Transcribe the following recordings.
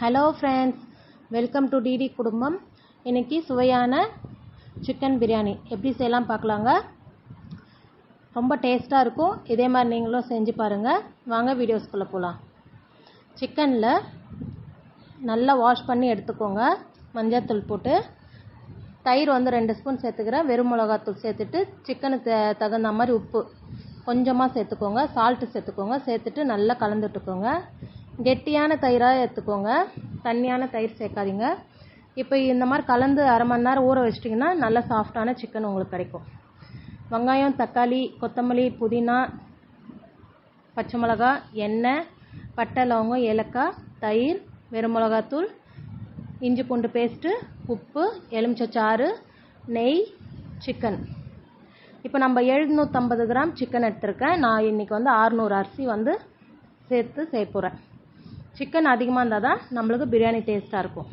Hello friends welcome to DD குடும்பம் இன்னைக்கு சுவையான சிக்கன் பிரியாணி எப்படி செய்யலாம் பார்க்கலாங்க? ரொம்ப டேஸ்ட்டாக இருக்கும். இதே மாதிரி நீங்களும் செஞ்சு பாருங்கள் வாங்க வீடியோஸ்குள்ளே போகலாம் சிக்கனில் நல்லா வாஷ் பண்ணி எடுத்துக்கோங்க. மஞ்சள்தூள் போட்டு. தயிர் வந்து ரெண்டு ஸ்பூன் சேர்த்துக்கிறேன். வெறும் மிளகாத்தூள் சேர்த்துட்டு சிக்கனுக்கு தகுந்த மாதிரி உப்பு கொஞ்சமாக சேர்த்துக்கோங்க. சால்ட்டு சேர்த்துக்கோங்க. சேர்த்துட்டு நல்லா கலந்துட்டுக்கோங்க. கெட்டியான தயிராக எடுத்துக்கோங்க. தண்ணியான தயிர் சேர்க்காதீங்க. இப்போ இந்த மாதிரி கலந்து அரை மணி நேரம் ஊற வச்சிட்டிங்கன்னா நல்ல சாஃப்டான சிக்கன் உங்களுக்கு கிடைக்கும். வெங்காயம் தக்காளி கொத்தமல்லி புதினா பச்சை மிளகா எண்ணெய் பட்டை லவங்கம் ஏலக்காய் தயிர் வெறும் மிளகாத்தூள் இஞ்சி பூண்டு பேஸ்ட்டு உப்பு எலுமிச்சச்சாறு நெய் சிக்கன் இப்போ நம்ம எழுநூற்றம்பது கிராம் சிக்கன் எடுத்திருக்கேன். நான் இன்றைக்கி வந்து ஆறுநூறு அரிசி வந்து சேர்த்து செய்ய போகிறேன் சிக்கன் அதிகமாக இருந்தால் தான் நம்மளுக்கு பிரியாணி டேஸ்ட்டாக இருக்கும்.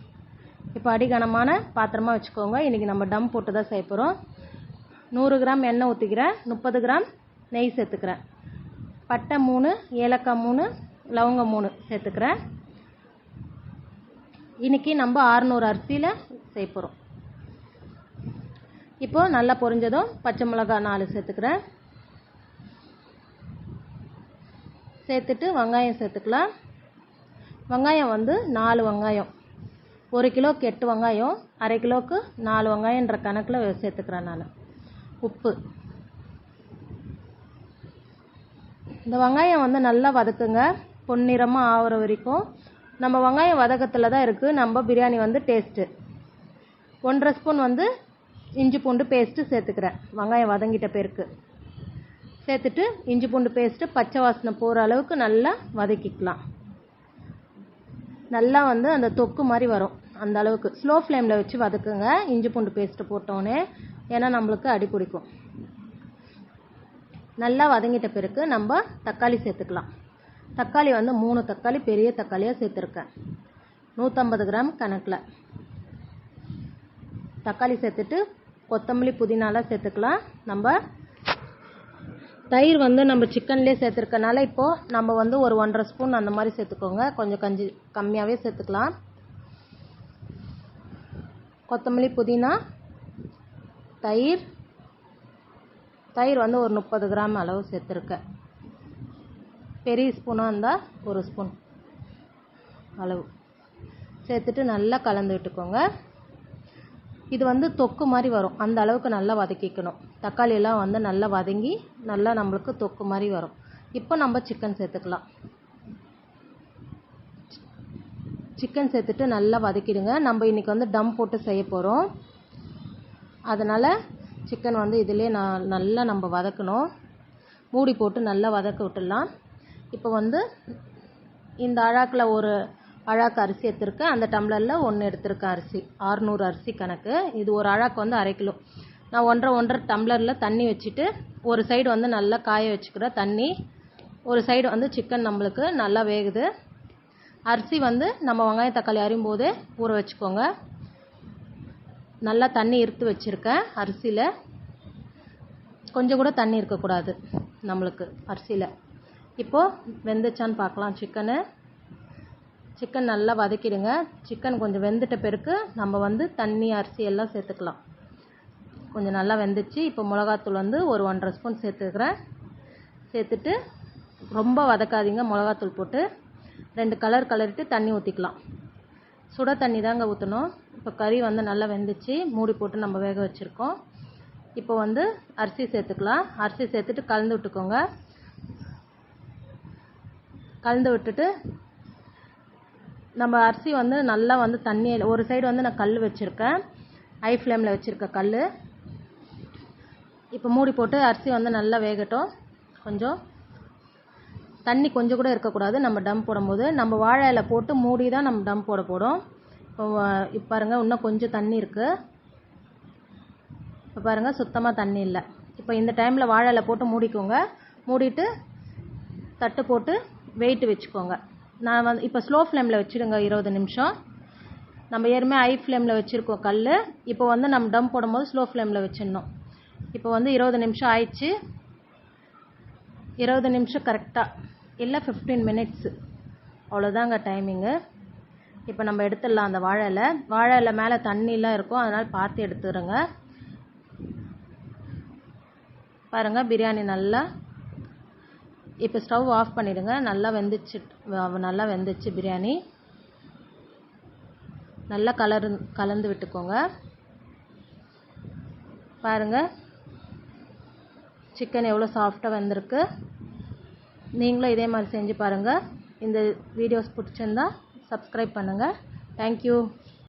இப்போ அடிகனமான பாத்திரமாக வச்சுக்கோங்க. இன்றைக்கி நம்ம டம் போட்டு தான் செய்ய போகிறோம் நூறு கிராம் எண்ணெய் ஊற்றிக்கிறேன் முப்பது கிராம் நெய் சேர்த்துக்கிறேன். பட்டை மூணு ஏலக்காய் மூணு லவங்கம் மூணு சேர்த்துக்கிறேன். இன்றைக்கி நம்ம ஆறுநூறு அரிசியில் செய்ய போகிறோம் இப்போது நல்லா பொரிஞ்சதும் பச்சை மிளகாய் நாலு சேர்த்துக்கிறேன். சேர்த்துட்டு வெங்காயம் சேர்த்துக்கலாம். வெங்காயம் வந்து நாலு வெங்காயம். ஒரு கிலோக்கு எட்டு வெங்காயம் அரை கிலோவுக்கு நாலு வெங்காயன்ற கணக்கில் சேர்த்துக்கிறேன் நான். உப்பு. இந்த வெங்காயம் வந்து நல்லா வதக்குங்க. பொன்னிறமாக ஆகிற வரைக்கும். நம்ம வெங்காயம் வதக்கத்தில் தான் இருக்குது நம்ம பிரியாணி வந்து டேஸ்ட்டு ஒன்றரை ஸ்பூன் வந்து இஞ்சி பூண்டு பேஸ்ட்டு சேர்த்துக்கிறேன். வெங்காயம் வதங்கிட்ட பேருக்கு சேர்த்துட்டு இஞ்சி பூண்டு பேஸ்ட்டு பச்சை வாசனை போகிற அளவுக்கு நல்லா வதக்கிக்கலாம். நல்லா வந்து அந்த தொக்கு மாதிரி வரும். அந்த அளவுக்கு. ஸ்லோ ஃப்ளேமில் வச்சு வதக்குங்க. இஞ்சி பூண்டு பேஸ்ட்டு போட்டோன்னே ஏன்னா நம்மளுக்கு அடி பிடிக்கும். நல்லா வதங்கிட்ட பிறகு நம்ம தக்காளி சேர்த்துக்கலாம். தக்காளி வந்து மூணு தக்காளி பெரிய தக்காளியாக சேர்த்துருக்கேன். நூற்றம்பது கிராம் கணக்கில். தக்காளி சேர்த்துட்டு கொத்தமல்லி புதினாலாம் சேர்த்துக்கலாம். நம்ம தயிர் வந்து நம்ம சிக்கன்லேயே சேர்த்துருக்கனால இப்போது நம்ம வந்து ஒரு ஒன்றரை ஸ்பூன் அந்த மாதிரி சேர்த்துக்கோங்க. கொஞ்சம் கஞ்சி கம்மியாகவே சேர்த்துக்கலாம். கொத்தமல்லி புதினா தயிர். தயிர் வந்து ஒரு முப்பது கிராம் அளவு சேர்த்துருக்கேன் பெரிய ஸ்பூனாக இருந்தால் ஒரு ஸ்பூன் அளவு. சேர்த்துட்டு நல்லா கலந்து விட்டுக்கோங்க. இது வந்து தொக்கு மாதிரி வரும். அந்த அளவுக்கு நல்லா வதக்கிக்கணும். தக்காளியெல்லாம் வந்து நல்லா வதங்கி நல்லா நம்மளுக்கு தொக்கு மாதிரி வரும். இப்போ நம்ம சிக்கன் சேர்த்துக்கலாம். சிக்கன் சேர்த்துட்டு நல்லா வதக்கிடுங்க. நம்ம இன்றைக்கி வந்து டம் போட்டு செய்ய போகிறோம் அதனால் சிக்கன் வந்து இதிலே நான் நல்லா நம்ம வதக்கணும். மூடி போட்டு நல்லா வதக்க விட்டுடலாம். இப்போ வந்து இந்த அழாக்கில் ஒரு அழாக்கு அரிசி எடுத்திருக்கேன் அந்த டம்ளரில் ஒன்று எடுத்திருக்கேன் அரிசி. ஆறுநூறு அரிசி கணக்கு. இது ஒரு அழாக்கு வந்து அரை கிலோ. நான் ஒன்றரை ஒன்றரை டம்ளரில் தண்ணி வச்சுட்டு ஒரு சைடு வந்து நல்லா காய வச்சுக்கிறேன் தண்ணி ஒரு சைடு வந்து சிக்கன் நம்மளுக்கு நல்லா வேகுது. அரிசி வந்து நம்ம வெங்காயம் தக்காளி அறியும் போதே ஊற வச்சுக்கோங்க. நல்லா தண்ணி இருத்து வச்சுருக்கேன் அரிசியில். கொஞ்சம் கூட தண்ணி இருக்கக்கூடாது நம்மளுக்கு அரிசியில். இப்போது வெந்துச்சான்னு பார்க்கலாம். சிக்கனு சிக்கன் நல்லா வதக்கிடுங்க. சிக்கன் கொஞ்சம் வெந்துட்ட பிறகு நம்ம வந்து தண்ணி அரிசி எல்லாம் சேர்த்துக்கலாம். கொஞ்சம் நல்லா வெந்துச்சு. இப்போ மிளகாத்தூள் வந்து ஒரு ஒன்றரை ஸ்பூன் சேர்த்துக்கிறேன். சேர்த்துட்டு ரொம்ப வதக்காதீங்க. மிளகாத்தூள் போட்டு ரெண்டு கலர் கலரிட்டு தண்ணி ஊற்றிக்கலாம் சுட தண்ணி தாங்க ஊற்றணும் இப்போ கறி வந்து நல்லா வெந்துச்சு. மூடி போட்டு நம்ம வேக வச்சுருக்கோம். இப்போ வந்து அரிசி சேர்த்துக்கலாம். அரிசி சேர்த்துட்டு கலந்து விட்டுக்கோங்க. கலந்து விட்டுட்டு நம்ம அரிசி வந்து நல்லா வந்து தண்ணியில் ஒரு சைடு வந்து நான் கல் வச்சுருக்கேன். ஹை ஃப்ளேமில் வச்சுருக்க கல் இப்போ மூடி போட்டு அரிசி வந்து நல்லா வேகட்டும். கொஞ்சம். தண்ணி கொஞ்சம் கூட இருக்கக்கூடாது. நம்ம டம் போடும்போது. நம்ம வாழை இலை போட்டு மூடி தான் நம்ம டம் போட போடும் இப்போ இப்போ பாருங்கள் இன்னும் கொஞ்சம் தண்ணி இருக்குது இப்போ பாருங்கள் சுத்தமாக தண்ணி இல்லை. இப்போ இந்த டைமில் வாழை இலை போட்டு மூடிக்கோங்க. மூடிட்டு தட்டு போட்டு வெயிட் வச்சுக்கோங்க. நான் வந்து இப்போ ஸ்லோ ஃப்ளேமில் வச்சுடுங்க இருபது நிமிஷம். நம்ம ஏற்கனவே ஹை ஃப்ளேமில் வச்சுருக்கோம் கல் இப்போ வந்து நம்ம டம் போடும்போது ஸ்லோ ஃப்ளேமில் வச்சிடணும். இப்போ வந்து இருபது நிமிஷம் ஆயிடுச்சு. இருபது நிமிஷம் கரெக்டாக இல்லை ஃபிஃப்டீன் மினிட்ஸு அவ்வளோதாங்க டைமிங்கு இப்போ நம்ம எடுத்துடலாம் அந்த வாழை இலை. வாழை இலை மேலே தண்ணிலாம் இருக்கும். அதனால் பார்த்து எடுத்துடுங்க. பாருங்கள் பிரியாணி நல்லா இப்போ ஸ்டவ் ஆஃப் பண்ணிவிடுங்க நல்லா வெந்துச்சு நல்லா வெந்துச்சு பிரியாணி. நல்லா கலரு கலந்து விட்டுக்கோங்க. பாருங்கள் சிக்கன் எவ்வளோ சாஃப்டாக வந்திருக்கு. நீங்களும் இதே மாதிரி செஞ்சு பாருங்கள் இந்த வீடியோஸ் பிடிச்சிருந்தா சப்ஸ்கிரைப் பண்ணுங்கள் தேங்க்யூ